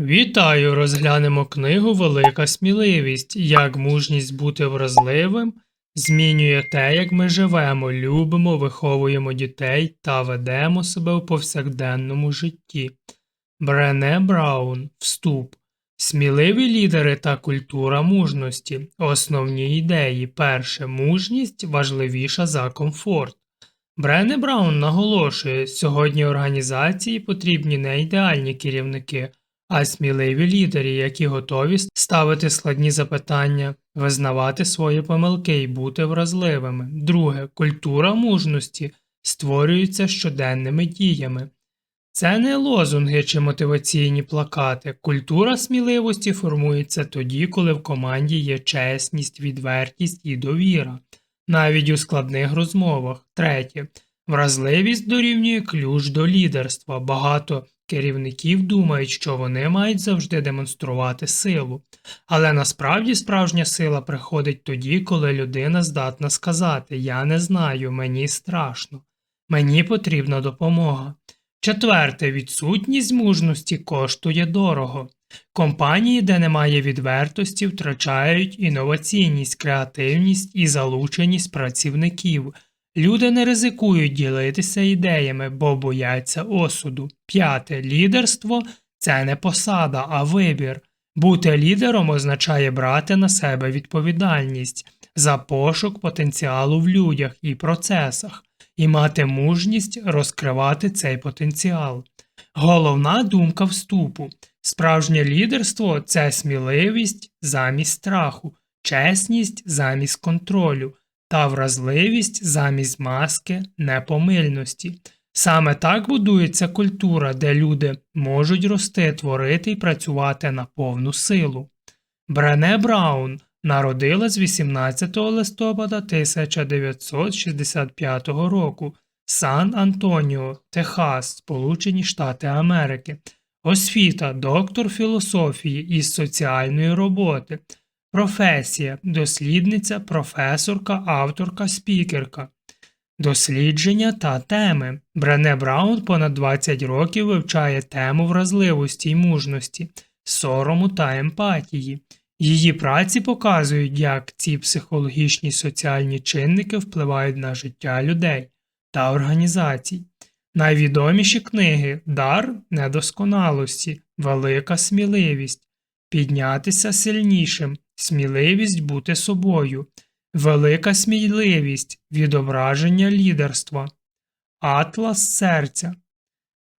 Вітаю! Розглянемо книгу Велика сміливість. Як мужність бути вразливим змінює те, як ми живемо, любимо, виховуємо дітей та ведемо себе у повсякденному житті. Брене Браун. Вступ. Сміливі лідери та культура мужності. Основні ідеї. Перше. Мужність важливіша за комфорт. Брене Браун наголошує, сьогодні організації потрібні не ідеальні керівники, а сміливі лідери, які готові ставити складні запитання, визнавати свої помилки і бути вразливими. Друге, культура мужності створюється щоденними діями. Це не лозунги чи мотиваційні плакати. Культура сміливості формується тоді, коли в команді є чесність, відвертість і довіра, навіть у складних розмовах. Третє. Вразливість дорівнює ключ до лідерства. Багато керівників думають, що вони мають завжди демонструвати силу. Але насправді справжня сила приходить тоді, коли людина здатна сказати Я не знаю, мені страшно, мені потрібна допомога. Четверте, відсутність мужності коштує дорого. Компанії, де немає відвертості, втрачають інноваційність, креативність і залученість працівників. Люди не ризикують ділитися ідеями, бо бояться осуду. П'яте лідерство це не посада, а вибір. Бути лідером означає брати на себе відповідальність за пошук потенціалу в людях і процесах і мати мужність розкривати цей потенціал. Головна думка вступу. Справжнє лідерство це сміливість замість страху, чесність замість контролю та вразливість замість маски непомильності. Саме так будується культура, де люди можуть рости, творити і працювати на повну силу. Брене Браун народилась 18 листопада 1965 року Сан Антоніо, Техас, Сполучені Штати Америки, освіта, доктор філософії із соціальної роботи, професія, дослідниця, професорка, авторка, спікерка. Дослідження та теми. Брене Браун понад 20 років вивчає тему вразливості й мужності, сорому та емпатії. Її праці показують, як ці психологічні соціальні чинники впливають на життя людей та організацій. Найвідоміші книги Дар недосконалості, Велика сміливість, Піднятися сильнішим, сміливість бути собою, Велика сміливість, відображення лідерства, Атлас серця,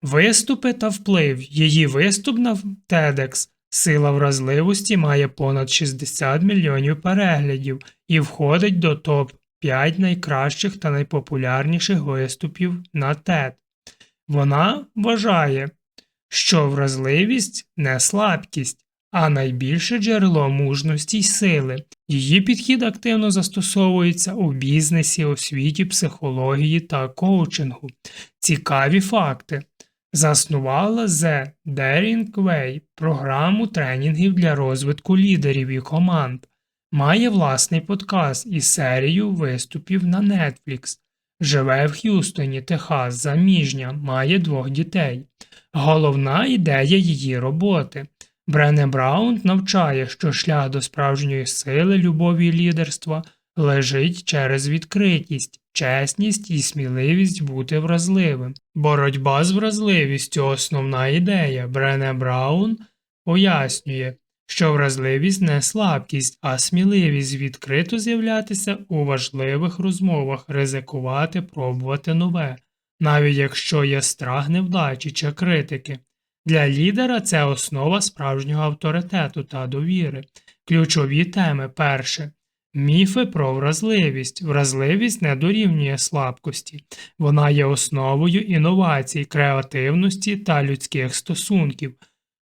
Виступи та вплив. Її виступ на TEDx Сила вразливості має понад 60 мільйонів переглядів і входить до топ 5 найкращих та найпопулярніших виступів на TED. Вона вважає, що вразливість не слабкість, а найбільше джерело мужності й сили. Її підхід активно застосовується у бізнесі, освіті, психології та коучингу. Цікаві факти. Заснувала The Daring Way програму тренінгів для розвитку лідерів і команд, має власний подкаст і серію виступів на Netflix, живе в Х'юстоні, Техас, заміжня, має двох дітей. Головна ідея її роботи. Брене Браун навчає, що шлях до справжньої сили, любові і лідерства лежить через відкритість, чесність і сміливість бути вразливим. Боротьба з вразливістю основна ідея. Брене Браун пояснює, що вразливість не слабкість, а сміливість відкрито з'являтися у важливих розмовах, ризикувати, пробувати нове, навіть якщо є страх невдачі чи критики. Для лідера це основа справжнього авторитету та довіри. Ключові теми перше Міфи про вразливість. Вразливість не дорівнює слабкості, вона є основою інновацій, креативності та людських стосунків.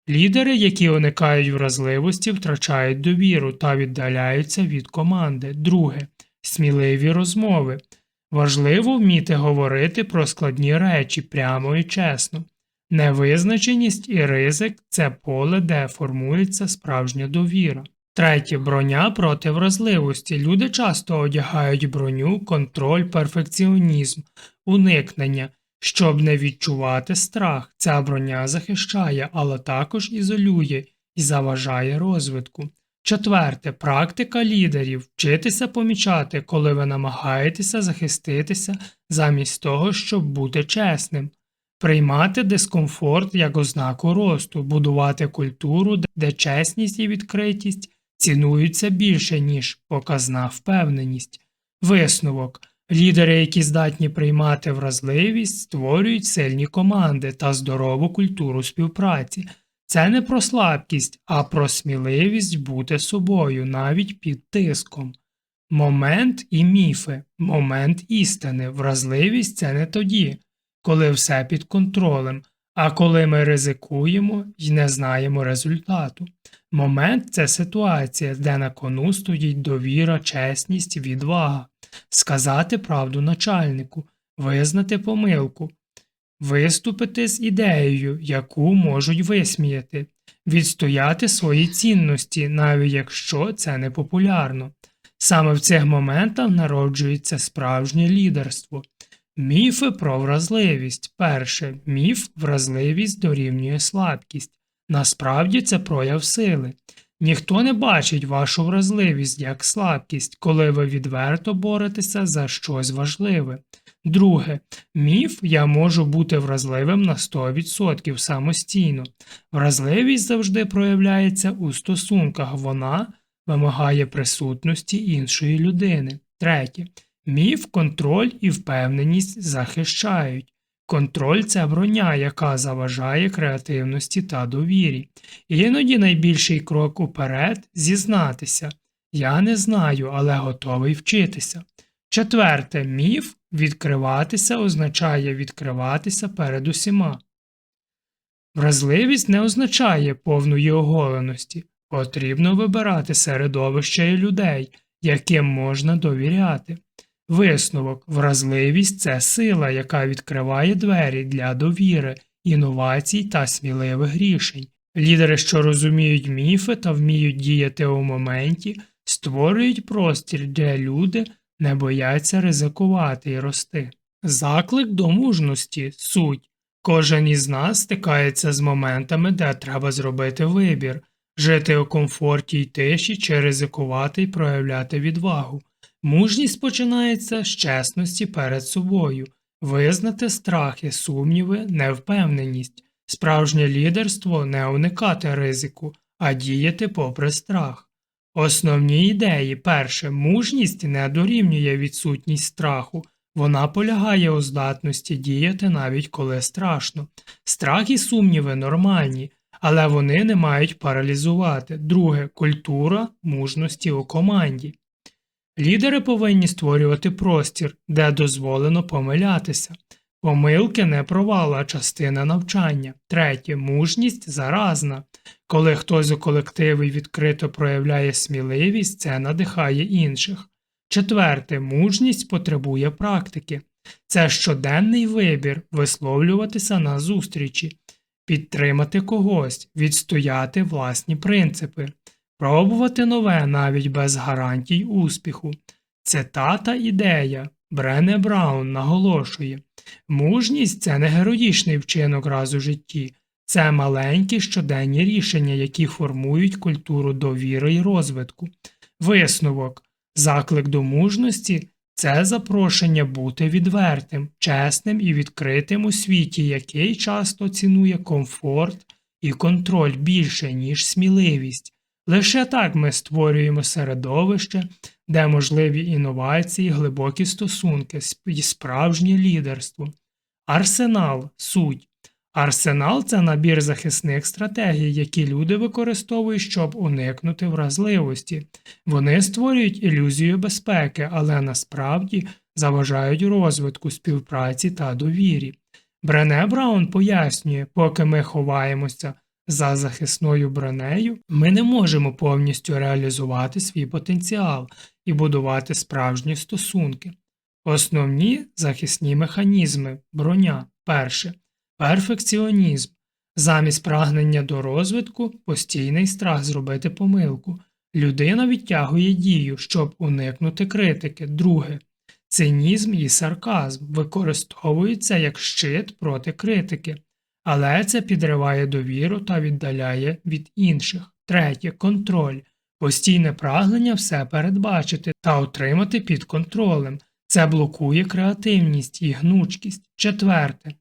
Лідери, які уникають вразливості, втрачають довіру та віддаляються від команди. Друге сміливі розмови. Важливо вміти говорити про складні речі прямо і чесно. Невизначеність і ризик це поле, де формується справжня довіра. Третє броня проти вразливості. Люди часто одягають броню, контроль, перфекціонізм, уникнення, щоб не відчувати страх. Ця броня захищає, але також ізолює і заважає розвитку. Четверте, практика лідерів вчитися помічати, коли ви намагаєтеся захиститися замість того, щоб бути чесним, приймати дискомфорт як ознаку росту, будувати культуру, де чесність і відкритість цінуються більше, ніж показна впевненість. Висновок лідери, які здатні приймати вразливість, створюють сильні команди та здорову культуру співпраці. Це не про слабкість, а про сміливість бути собою навіть під тиском. Момент і міфи, момент істини, вразливість це не тоді, коли все під контролем, а коли ми ризикуємо і не знаємо результату. Момент це ситуація, де на кону стоїть довіра, чесність, відвага, сказати правду начальнику, визнати помилку, виступити з ідеєю, яку можуть висміяти, відстояти свої цінності, навіть якщо це не популярно. Саме в цих моментах народжується справжнє лідерство. Міфи про вразливість. Перше, міф вразливість дорівнює слабкість. Насправді це прояв сили. Ніхто не бачить вашу вразливість як слабкість, коли ви відверто боретеся за щось важливе. Друге, міф я можу бути вразливим на 100% самостійно. Вразливість завжди проявляється у стосунках, вона вимагає присутності іншої людини. Третє, міф, контроль і впевненість захищають. Контроль це броня, яка заважає креативності та довірі. І іноді найбільший крок уперед зізнатися. Я не знаю, але готовий вчитися. Четверте, міф відкриватися означає відкриватися перед усіма. Вразливість не означає повної оголеності. Потрібно вибирати середовище і людей, яким можна довіряти. Висновок вразливість це сила, яка відкриває двері для довіри, інновацій та сміливих рішень. Лідери, що розуміють міфи та вміють діяти у моменті, створюють простір, де люди не бояться ризикувати і рости. Заклик до мужності суть. Кожен із нас стикається з моментами, де треба зробити вибір, жити у комфорті й тиші чи ризикувати й проявляти відвагу. Мужність починається з чесності перед собою, визнати страхи, сумніви, невпевненість, справжнє лідерство не уникати ризику, а діяти попри страх. Основні ідеї перше, мужність не дорівнює відсутність страху, вона полягає у здатності діяти навіть коли страшно. Страх і сумніви нормальні, але вони не мають паралізувати. Друге культура мужності у команді. Лідери повинні створювати простір, де дозволено помилятися. Помилки не провал, а частина навчання. Третє мужність заразна. Коли хтось у колективі відкрито проявляє сміливість, це надихає інших. Четверте мужність потребує практики. Це щоденний вибір висловлюватися на зустрічі, підтримати когось, відстояти власні принципи. Пробувати нове навіть без гарантій успіху. Цитата ідея. Брене Браун наголошує мужність це не героїчний вчинок раз у житті, це маленькі щоденні рішення, які формують культуру довіри і розвитку. Висновок, заклик до мужності це запрошення бути відвертим, чесним і відкритим у світі, який часто цінує комфорт і контроль більше, ніж сміливість. Лише так ми створюємо середовище, де можливі інновації, глибокі стосунки і справжнє лідерство. Арсенал суть. Арсенал це набір захисних стратегій, які люди використовують, щоб уникнути вразливості. Вони створюють ілюзію безпеки, але насправді заважають розвитку співпраці та довірі. Брене Браун пояснює, поки ми ховаємося за захисною бронею, ми не можемо повністю реалізувати свій потенціал і будувати справжні стосунки. Основні захисні механізми броня перше перфекціонізм. Замість прагнення до розвитку постійний страх зробити помилку. Людина відтягує дію, щоб уникнути критики. Друге Цинізм і сарказм використовуються як щит проти критики, але це підриває довіру та віддаляє від інших. Третє контроль. Постійне прагнення все передбачити та отримати під контролем. Це блокує креативність і гнучкість. Четверте.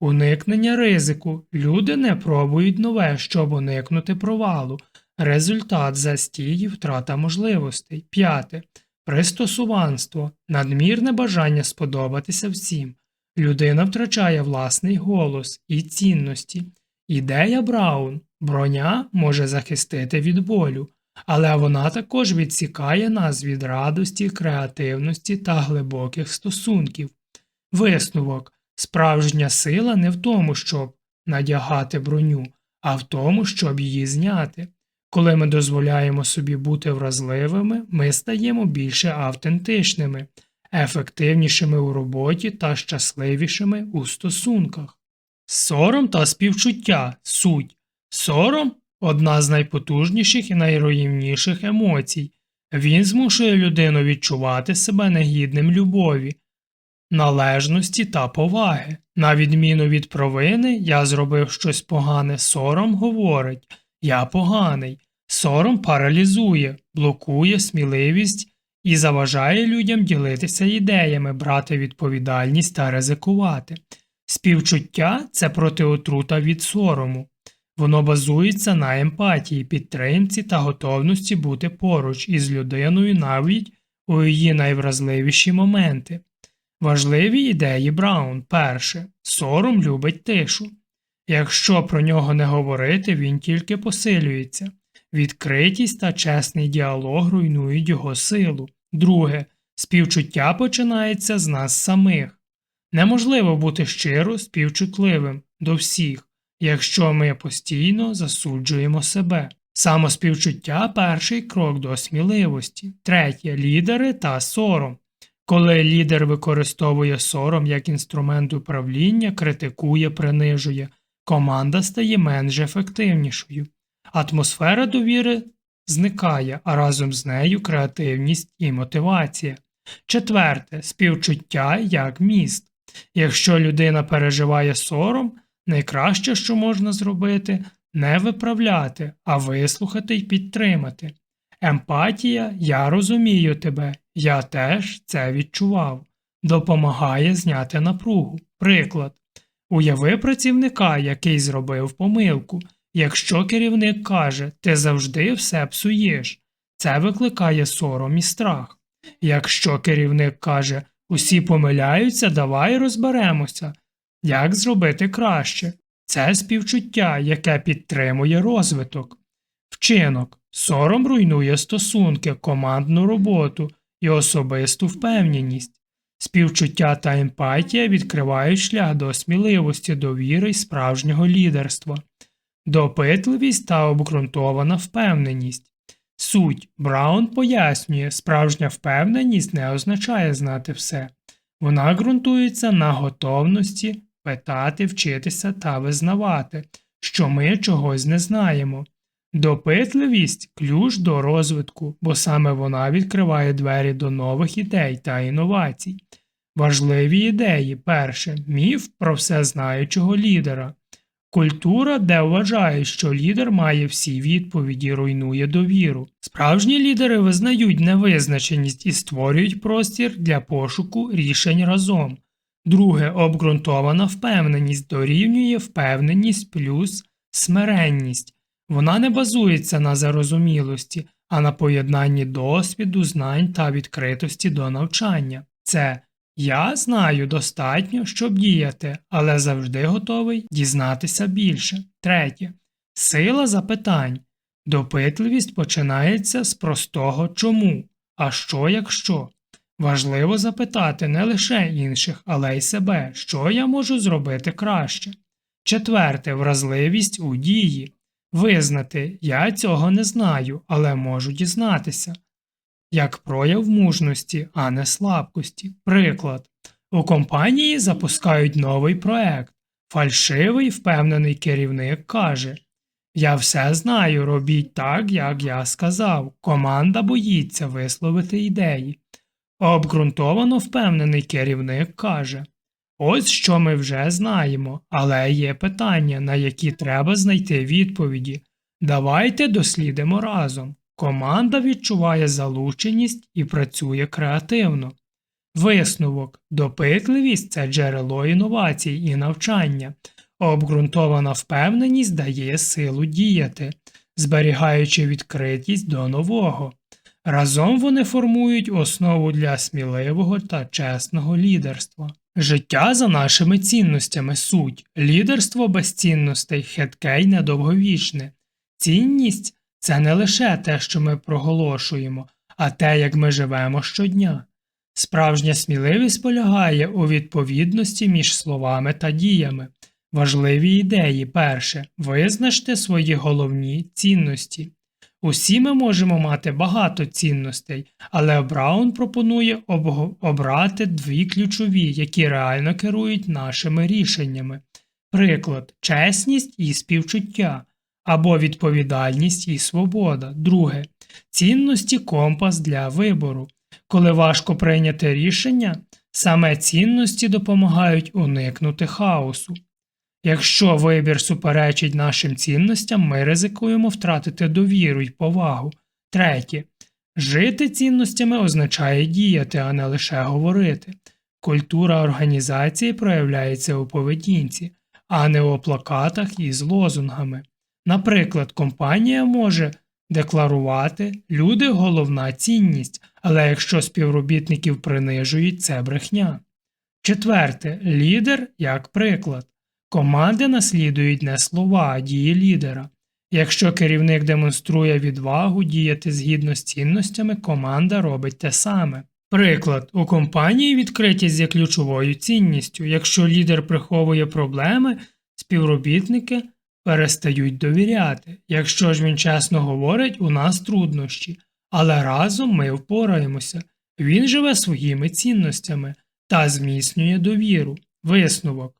Уникнення ризику. Люди не пробують нове, щоб уникнути провалу. Результат застій і втрата можливостей. П'яте. Пристосуванство. Надмірне бажання сподобатися всім. Людина втрачає власний голос і цінності. Ідея Браун. Броня може захистити від болю, але вона також відсікає нас від радості, креативності та глибоких стосунків. Висновок. Справжня сила не в тому, щоб надягати броню, а в тому, щоб її зняти. Коли ми дозволяємо собі бути вразливими, ми стаємо більше автентичними, ефективнішими у роботі та щасливішими у стосунках. Сором та співчуття суть. Сором одна з найпотужніших і найруйнівніших емоцій. Він змушує людину відчувати себе негідним любові, належності та поваги. На відміну від провини, я зробив щось погане, сором говорить я поганий. Сором паралізує, блокує сміливість і заважає людям ділитися ідеями, брати відповідальність та ризикувати. Співчуття це протиотрута від сорому. Воно базується на емпатії, підтримці та готовності бути поруч із людиною навіть у її найвразливіші моменти. Важливі ідеї Браун. Перше. Сором любить тишу. Якщо про нього не говорити, він тільки посилюється. Відкритість та чесний діалог руйнують його силу. Друге. Співчуття починається з нас самих. Неможливо бути щиро співчутливим до всіх, якщо ми постійно засуджуємо себе. Самоспівчуття перший крок до сміливості. Третє лідери та сором. Коли лідер використовує сором як інструмент управління, критикує, принижує, команда стає менш ефективнішою. Атмосфера довіри зникає, а разом з нею креативність і мотивація. Четверте співчуття як міст. Якщо людина переживає сором, найкраще, що можна зробити, не виправляти, а вислухати й підтримати. Емпатія я розумію тебе, я теж це відчував, допомагає зняти напругу. Приклад. Уяви працівника, який зробив помилку. Якщо керівник каже, ти завжди все псуєш, це викликає сором і страх. Якщо керівник каже, усі помиляються, давай розберемося, як зробити краще, це співчуття, яке підтримує розвиток. Вчинок сором руйнує стосунки, командну роботу і особисту впевненість. Співчуття та емпатія відкривають шлях до сміливості, довіри й справжнього лідерства, допитливість та обґрунтована впевненість. Суть Браун пояснює, справжня впевненість не означає знати все, вона ґрунтується на готовності питати, вчитися та визнавати, що ми чогось не знаємо. Допитливість ключ до розвитку, бо саме вона відкриває двері до нових ідей та інновацій. Важливі ідеї перше міф про всезнаючого лідера. Культура, де вважає, що лідер має всі відповіді, руйнує довіру. Справжні лідери визнають невизначеність і створюють простір для пошуку рішень разом. Друге, обґрунтована впевненість дорівнює впевненість плюс смиренність. Вона не базується на зарозумілості, а на поєднанні досвіду, знань та відкритості до навчання. Це я знаю достатньо, щоб діяти, але завжди готовий дізнатися більше. Третє. Сила запитань. Допитливість починається з простого чому, а що якщо. Важливо запитати не лише інших, але й себе, що я можу зробити краще. Четверте вразливість у дії. Визнати я цього не знаю, але можу дізнатися. Як прояв мужності, а не слабкості. Приклад. У компанії запускають новий проект. Фальшивий впевнений керівник каже Я все знаю, робіть так, як я сказав. Команда боїться висловити ідеї. Обґрунтовано впевнений керівник каже: Ось що ми вже знаємо, але є питання, на які треба знайти відповіді. Давайте дослідимо разом. Команда відчуває залученість і працює креативно. Висновок допитливість це джерело інновацій і навчання. Обґрунтована впевненість дає силу діяти, зберігаючи відкритість до нового. Разом вони формують основу для сміливого та чесного лідерства. Життя за нашими цінностями суть, лідерство без цінностей хитке й недовговічне. Цінність це не лише те, що ми проголошуємо, а те, як ми живемо щодня. Справжня сміливість полягає у відповідності між словами та діями. Важливі ідеї перше визначте свої головні цінності. Усі ми можемо мати багато цінностей, але Браун пропонує обрати дві ключові, які реально керують нашими рішеннями. Приклад чесність і співчуття, або відповідальність і свобода. Друге цінності компас для вибору. Коли важко прийняти рішення, саме цінності допомагають уникнути хаосу. Якщо вибір суперечить нашим цінностям, ми ризикуємо втратити довіру й повагу. Третє. Жити цінностями означає діяти, а не лише говорити. Культура організації проявляється у поведінці, а не у плакатах із лозунгами. Наприклад, компанія може декларувати люди головна цінність, але якщо співробітників принижують, це брехня. Четверте лідер як приклад. Команди наслідують не слова, а дії лідера. Якщо керівник демонструє відвагу діяти згідно з цінностями, команда робить те саме. Приклад, у компанії відкритість є ключовою цінністю. Якщо лідер приховує проблеми, співробітники перестають довіряти. Якщо ж він чесно говорить, у нас труднощі, але разом ми впораємося. Він живе своїми цінностями та зміцнює довіру. Висновок.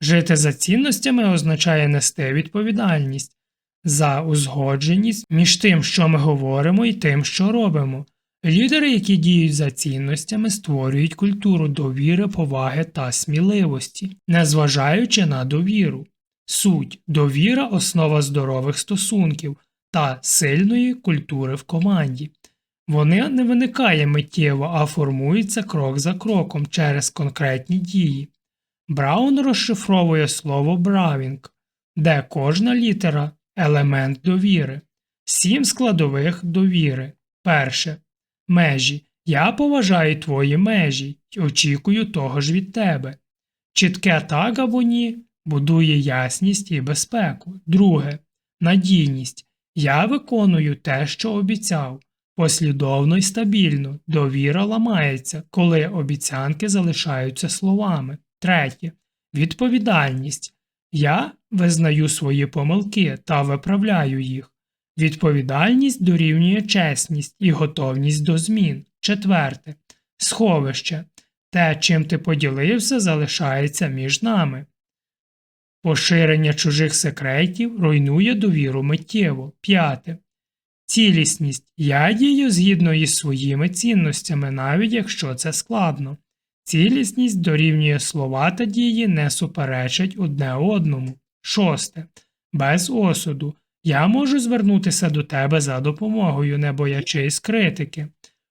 Жити за цінностями означає нести відповідальність за узгодженість між тим, що ми говоримо, і тим, що робимо. Лідери, які діють за цінностями, створюють культуру довіри, поваги та сміливості, незважаючи на довіру. Суть довіра основа здорових стосунків та сильної культури в команді. Вони не виникає миттєво, а формуються крок за кроком через конкретні дії. Браун розшифровує слово бравінг, де кожна літера елемент довіри. Сім складових довіри. Перше. Межі. Я поважаю твої межі й очікую того ж від тебе. Чітке так або ні будує ясність і безпеку. Друге. Надійність. Я виконую те, що обіцяв. Послідовно й стабільно. Довіра ламається, коли обіцянки залишаються словами. Третє. Відповідальність. Я визнаю свої помилки та виправляю їх. Відповідальність дорівнює чесність і готовність до змін. Четверте. Сховище. Те, чим ти поділився, залишається між нами. Поширення чужих секретів руйнує довіру миттєво. П'яте. Цілісність. Я дію згідно із своїми цінностями, навіть якщо це складно. Цілісність дорівнює слова та дії не суперечать одне одному. Шосте. Без осуду. Я можу звернутися до тебе за допомогою, не боячись критики.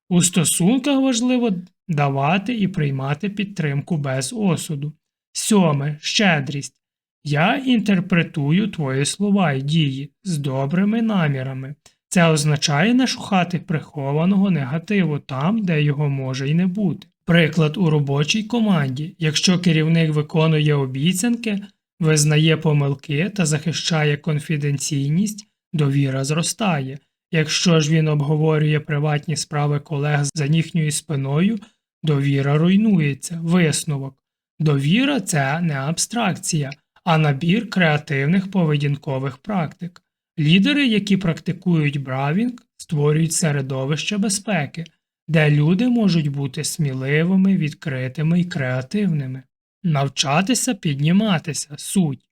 У стосунках важливо давати і приймати підтримку без осуду. Сьоме. Щедрість. Я інтерпретую твої слова і дії з добрими намірами. Це означає не шукати прихованого негативу там, де його може й не бути. Приклад у робочій команді. Якщо керівник виконує обіцянки, визнає помилки та захищає конфіденційність, довіра зростає. Якщо ж він обговорює приватні справи колег за їхньою спиною, довіра руйнується. Висновок. Довіра це не абстракція, а набір креативних поведінкових практик. Лідери, які практикують бравінг, створюють середовище безпеки, де люди можуть бути сміливими, відкритими і креативними. Навчатися підніматися суть.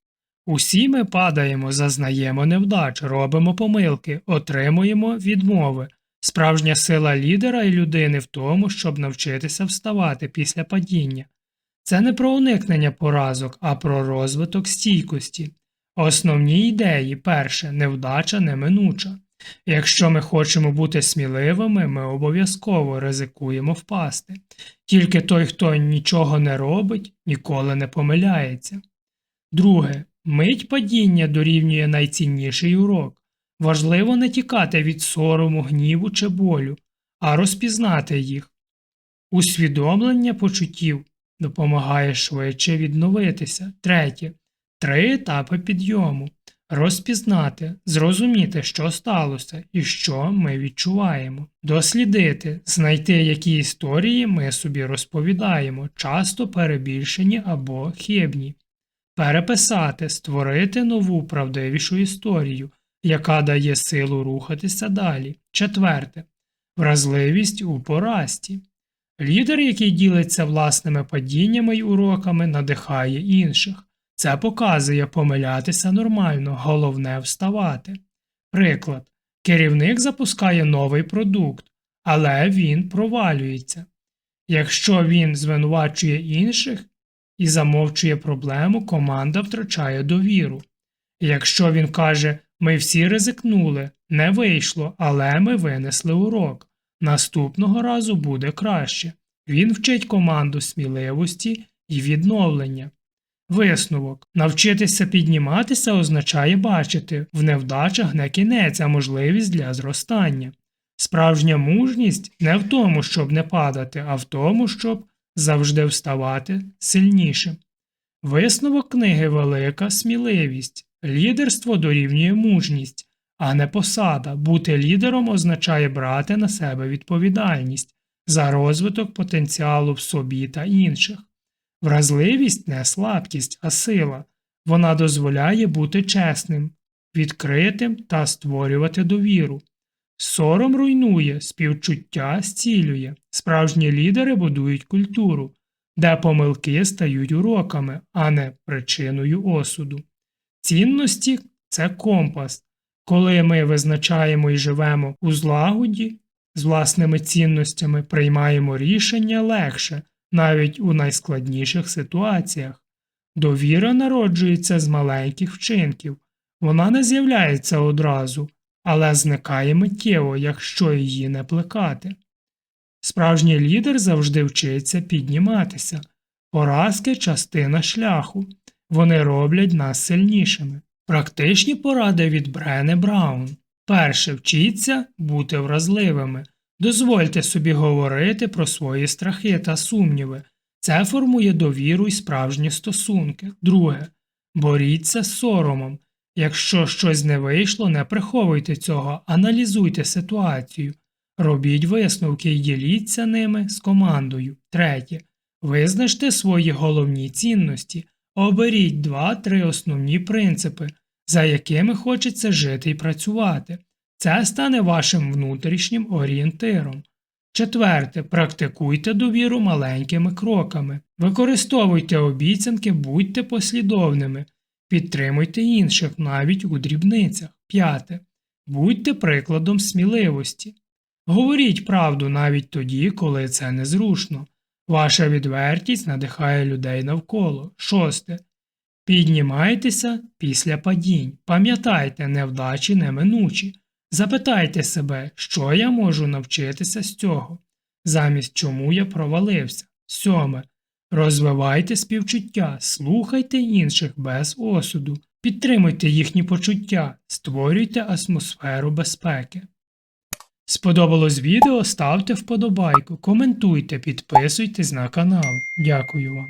Усі ми падаємо, зазнаємо невдач, робимо помилки, отримуємо відмови. Справжня сила лідера і людини в тому, щоб навчитися вставати після падіння. Це не про уникнення поразок, а про розвиток стійкості. Основні ідеї перше, невдача неминуча. Якщо ми хочемо бути сміливими, ми обов'язково ризикуємо впасти. Тільки той, хто нічого не робить, ніколи не помиляється. Друге, мить падіння дорівнює найцінніший урок. Важливо не тікати від сорому, гніву чи болю, а розпізнати їх. Усвідомлення почуттів допомагає швидше відновитися. Третє. Три етапи підйому. Розпізнати, зрозуміти, що сталося і що ми відчуваємо. Дослідити, знайти, які історії ми собі розповідаємо, часто перебільшені або хибні. Переписати, створити нову правдивішу історію, яка дає силу рухатися далі. Четверте. Вразливість у порасті. Лідер, який ділиться власними падіннями й уроками, надихає інших. Це показує помилятися нормально, головне вставати. Приклад. Керівник запускає новий продукт, але він провалюється. Якщо він звинувачує інших і замовчує проблему, команда втрачає довіру. Якщо він каже, ми всі ризикнули, не вийшло, але ми винесли урок. Наступного разу буде краще. Він вчить команду сміливості і відновлення. Висновок навчитися підніматися означає бачити в невдачах не кінець, а можливість для зростання. Справжня мужність не в тому, щоб не падати, а в тому, щоб завжди вставати сильнішим. Висновок книги велика сміливість. Лідерство дорівнює мужність, а не посада. Бути лідером означає брати на себе відповідальність за розвиток потенціалу в собі та інших. Вразливість не слабкість, а сила. Вона дозволяє бути чесним, відкритим та створювати довіру. Сором руйнує, співчуття зцілює. Справжні лідери будують культуру, де помилки стають уроками, а не причиною осуду. Цінності це компас. Коли ми визначаємо і живемо у злагоді з власними цінностями, приймаємо рішення легше, навіть у найскладніших ситуаціях. Довіра народжується з маленьких вчинків, вона не з'являється одразу, але зникає миттєво, якщо її не плекати. Справжній лідер завжди вчиться підніматися, поразки частина шляху, вони роблять нас сильнішими. Практичні поради від Брене Браун. Перше, вчіться бути вразливими. Дозвольте собі говорити про свої страхи та сумніви. Це формує довіру і справжні стосунки. Друге. Боріться з соромом. Якщо щось не вийшло, не приховуйте цього, аналізуйте ситуацію. Робіть висновки і діліться ними з командою. Третє. Визначте свої головні цінності. Оберіть два-три основні принципи, за якими хочеться жити і працювати. Це стане вашим внутрішнім орієнтиром. Четверте, практикуйте довіру маленькими кроками. Використовуйте обіцянки, будьте послідовними, підтримуйте інших навіть у дрібницях. П'яте. Будьте прикладом сміливості. Говоріть правду навіть тоді, коли це незручно. Ваша відвертість надихає людей навколо. Шосте. Піднімайтеся після падінь. Пам'ятайте, невдачі неминучі. Запитайте себе, що я можу навчитися з цього, замість чому я провалився. Сьоме. Розвивайте співчуття, слухайте інших без осуду, підтримуйте їхні почуття, створюйте атмосферу безпеки. Сподобалось відео? Ставте вподобайку, коментуйте, підписуйтесь на канал. Дякую вам.